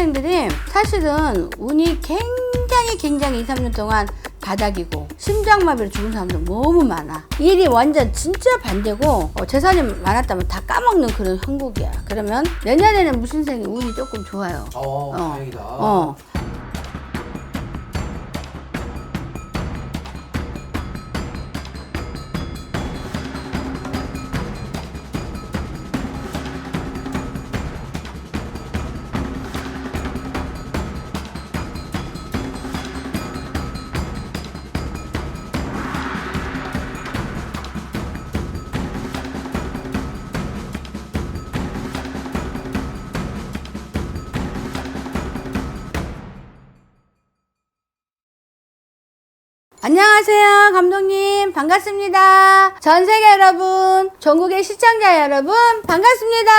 무신생들이 사실은 운이 굉장히 굉장히 2, 3년 동안 바닥이고 심장마비로 죽은 사람도 너무 많아. 일이 완전 진짜 반대고 어, 재산이 많았다면 다 까먹는 그런 형국이야. 그러면 내년에는 무신생이 운이 조금 좋아요. 어, 어. 다행이다. 어. 안녕하세요, 감독님. 반갑습니다. 전 세계 여러분, 전국의 시청자 여러분, 반갑습니다.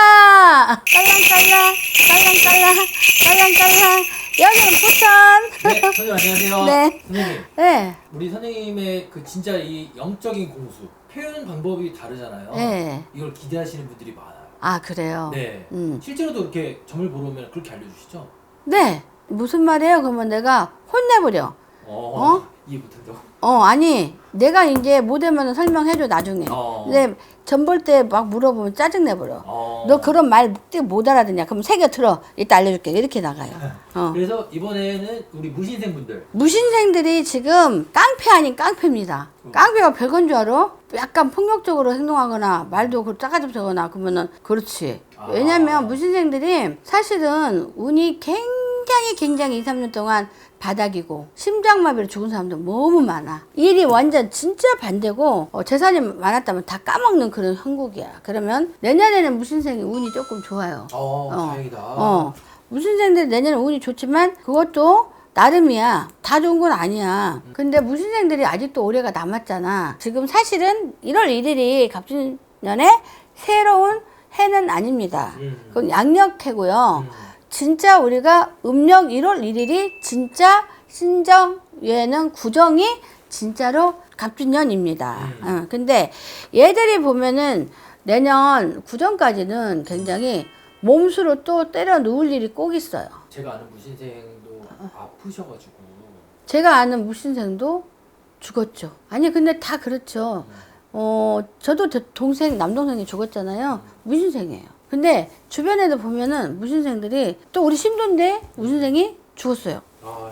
깔랑깔랑, 깔랑깔랑, 깔랑깔랑. 여기는 포천. 네, 선생님 안녕하세요. 네. 선생님, 네, 우리 선생님의 그 진짜 이 영적인 공수, 표현 방법이 다르잖아요. 네. 이걸 기대하시는 분들이 많아요. 아, 그래요? 네. 음. 실제로도 이렇게 점을 보러 오면 그렇게 알려주시죠? 네. 무슨 말이에요? 그러면 내가 혼내버려. 어? 이해 못한다고? 어, 아니, 내가 이제 못하면 설명해줘, 나중에. 어. 근데 전볼 때 막 물어보면 짜증내버려. 어. 너 그런 말 못 알아듣냐? 그럼 새겨 들어. 이따 알려줄게. 이렇게 나가요. 어. 그래서 이번에는 우리 무신생 분들 무신생들이 지금 깡패 아닌 깡패입니다. 깡패가 별건 줄 알아? 약간 폭력적으로 행동하거나 말도 그 짜가지없거나 그러면은 그렇지. 아. 왜냐면 무신생들이 사실은 운이 굉장히 굉장히 2, 3년 동안 바닥이고 심장마비로 죽은 사람도 너무 많아. 일이 완전 진짜 반대고 어, 재산이 많았다면 다 까먹는 그런 형국이야. 그러면 내년에는 무신생이 운이 조금 좋아요. 어, 어. 다행이다. 어. 무신생들 내년에 운이 좋지만 그것도 나름이야. 다 좋은 건 아니야. 근데 무신생들이 아직도 올해가 남았잖아. 지금 사실은 1월 1일이 갑진년에 새로운 해는 아닙니다. 음. 그건 양력해고요. 음. 진짜 우리가 음력 1월 1일이 진짜 신정예는 구정이 진짜로 갑진년입니다. 음. 어, 근데 얘들이 보면은 내년 구정까지는 굉장히 몸수로 또 때려 누울 일이 꼭 있어요. 제가 아는 무신생도 아프셔가지고 제가 아는 무신생도 죽었죠. 아니 근데 다 그렇죠. 어 저도 제 동생 남동생이 죽었잖아요. 무신생이에요. 근데 주변에도 보면은 무신생들이 또 우리 신도인데 무신생이 죽었어요. 아,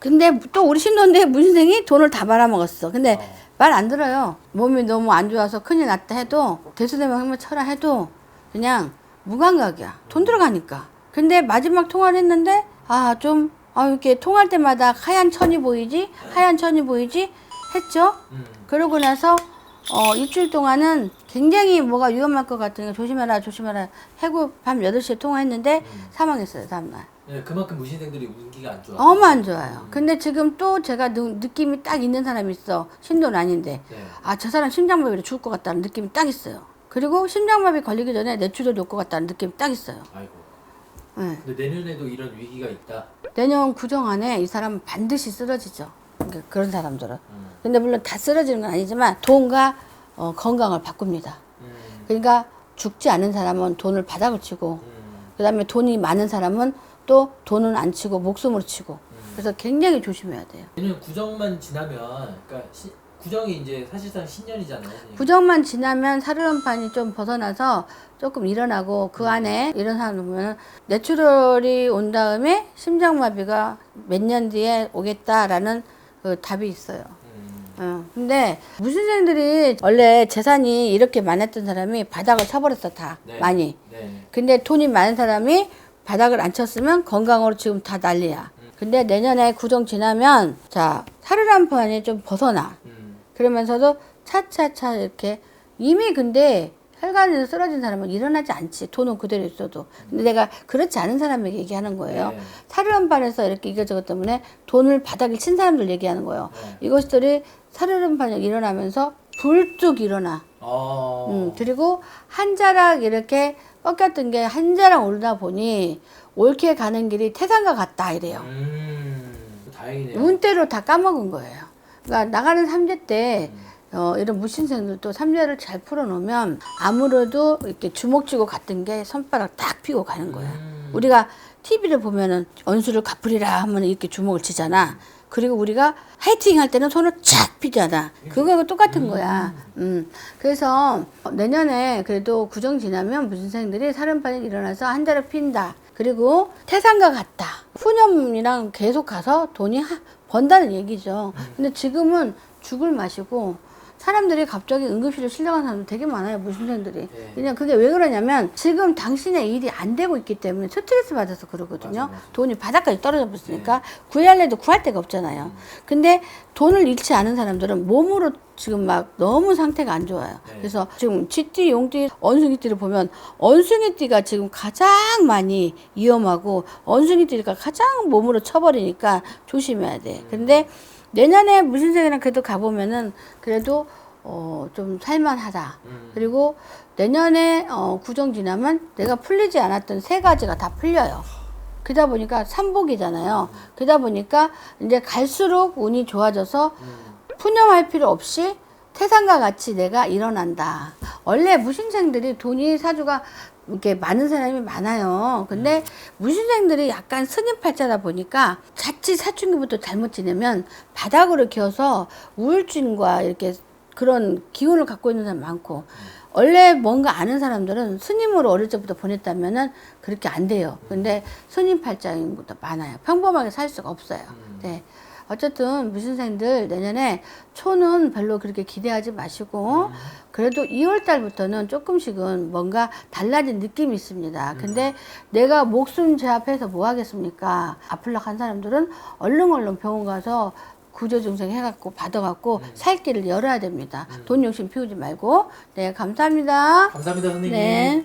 근데 또 우리 신도인데 무신생이 돈을 다 말아먹었어. 근데 어. 말안 들어요. 몸이 너무 안 좋아서 큰일 났다 해도 대수대명 한번 쳐라 해도 그냥 무감각이야. 돈 들어가니까. 근데 마지막 통화를 했는데 아 좀 아, 이렇게 통화할 때마다 하얀 천이 보이지 하얀 천이 보이지 했죠. 음. 그러고 나서 어 일주일 동안은 굉장히 뭐가 위험할 것 같으니까 조심해라 조심해라 해고 밤 8시에 통화했는데 사망했어요 다음날. 네, 그만큼 무신생들이 운기가 안 좋아. 너무 안 좋아요. 근데 지금 또 제가 느, 느낌이 딱 있는 사람이 있어. 신도는 아닌데. 네. 아, 저 사람 심장마비로 죽을 것 같다는 느낌이 딱 있어요. 그리고 심장마비 걸리기 전에 뇌출혈이 올 것 같다는 느낌이 딱 있어요. 아이고. 네. 근데 내년에도 이런 위기가 있다. 내년 구정 안에 이 사람은 반드시 쓰러지죠. 그러니까 그런 사람들은. 음. 근데 물론 다 쓰러지는 건 아니지만 돈과 어, 건강을 바꿉니다. 음. 그러니까 죽지 않은 사람은 돈을 바닥을 치고 음. 그 다음에 돈이 많은 사람은 또 돈은 안 치고 목숨으로 치고 그래서 굉장히 조심해야 돼요. 내년 구정만 지나면 그러니까 시, 구정이 이제 사실상 신년이잖아요. 선생님. 구정만 지나면 사르름판이 좀 벗어나서 조금 일어나고 그 안에 이런 사람 보면 뇌출혈이 온 다음에 심장마비가 몇 년 뒤에 오겠다라는 그 답이 있어요. 음. 어, 근데 무신생들이 원래 재산이 이렇게 많았던 사람이 바닥을 쳐버렸어 다 네. 많이. 네. 근데 돈이 많은 사람이 바닥을 안 쳤으면 건강으로 지금 다 난리야. 근데 내년에 구정 지나면 자 사르란 판이 좀 벗어나. 음. 그러면서도 차차차 이렇게 이미 근데 혈관에서 쓰러진 사람은 일어나지 않지. 돈은 그대로 있어도. 근데 내가 그렇지 않은 사람에게 얘기하는 거예요. 네. 사르름판에서 이렇게 이겨저것 때문에 돈을 바닥에 친 사람들 얘기하는 거예요. 네. 이것들이 사르름판이 일어나면서 불뚝 일어나. 어. 음, 그리고 한 자락 이렇게 꺾였던 게 한 자락 오르다 보니 옳게 가는 길이 태산과 같다 이래요. 음. 다행이네요. 운대로 다 까먹은 거예요. 그러니까 나가는 삼재 때 음. 어, 이런 무신생들도 삼재를 잘 풀어놓으면 아무래도 이렇게 주먹 쥐고 갔던 게 손바닥 딱 피고 가는 거예요. 음. 우리가 TV를 보면은 언수를 갚으리라 하면 이렇게 주먹을 치잖아. 그리고 우리가 화이팅 할 때는 손을 쫙 피잖아. 그거하고 똑같은 거야. 음. 그래서 내년에 그래도 구정 지나면 무신생들이 살은판이 일어나서 한 달을 핀다. 그리고 태산과 같다. 후념이랑 계속 가서 돈이 하- 번다는 얘기죠. 근데 지금은 죽을 마시고 사람들이 갑자기 응급실에 실려간 사람 되게 많아요 무신생들이. 네. 그냥 그게 왜 그러냐면 지금 당신의 일이 안 되고 있기 때문에 스트레스 받아서 그러거든요. 맞아, 맞아. 돈이 바닥까지 떨어져 버리니까 구할래도 구할 데가 없잖아요. 근데 돈을 잃지 않은 사람들은 몸으로 지금 막 너무 상태가 안 좋아요. 네. 그래서 지금 쥐띠 용띠 원숭이띠를 보면 원숭이띠가 지금 가장 많이 위험하고 원숭이띠가 가장 몸으로 쳐버리니까 조심해야 돼. 근데 내년에 무신생이랑 그래도 가보면은 그래도 어 좀 살만하다. 음. 그리고 내년에 어 구정 지나면 내가 풀리지 않았던 세 가지가 다 풀려요. 그러다 보니까 삼복이잖아요. 그러다 보니까 이제 갈수록 운이 좋아져서 음. 푸념할 필요 없이 태산과 같이 내가 일어난다. 원래 무신생들이 돈이 사주가 이렇게 많은 사람이 많아요. 근데 무신생들이 약간 스님 팔자다 보니까 자칫 사춘기부터 잘못 지내면 바닥으로 기어서 우울증과 이렇게 그런 기운을 갖고 있는 사람 많고 원래 뭔가 아는 사람들은 스님으로 어릴 때부터 보냈다면은 그렇게 안 돼요. 근데 스님 팔자인 것도 많아요. 평범하게 살 수가 없어요. 네. 어쨌든 무신생들 내년에 초는 별로 그렇게 기대하지 마시고 그래도 2월 달부터는 조금씩은 뭔가 달라진 느낌이 있습니다. 근데 내가 목숨 제압해서 뭐 하겠습니까? 아플락 한 사람들은 얼른 얼른 병원 가서 구조 증상 해갖고 받아갖고 살 길을 열어야 됩니다. 돈 욕심 피우지 말고 네 감사합니다. 감사합니다 선생님. 네.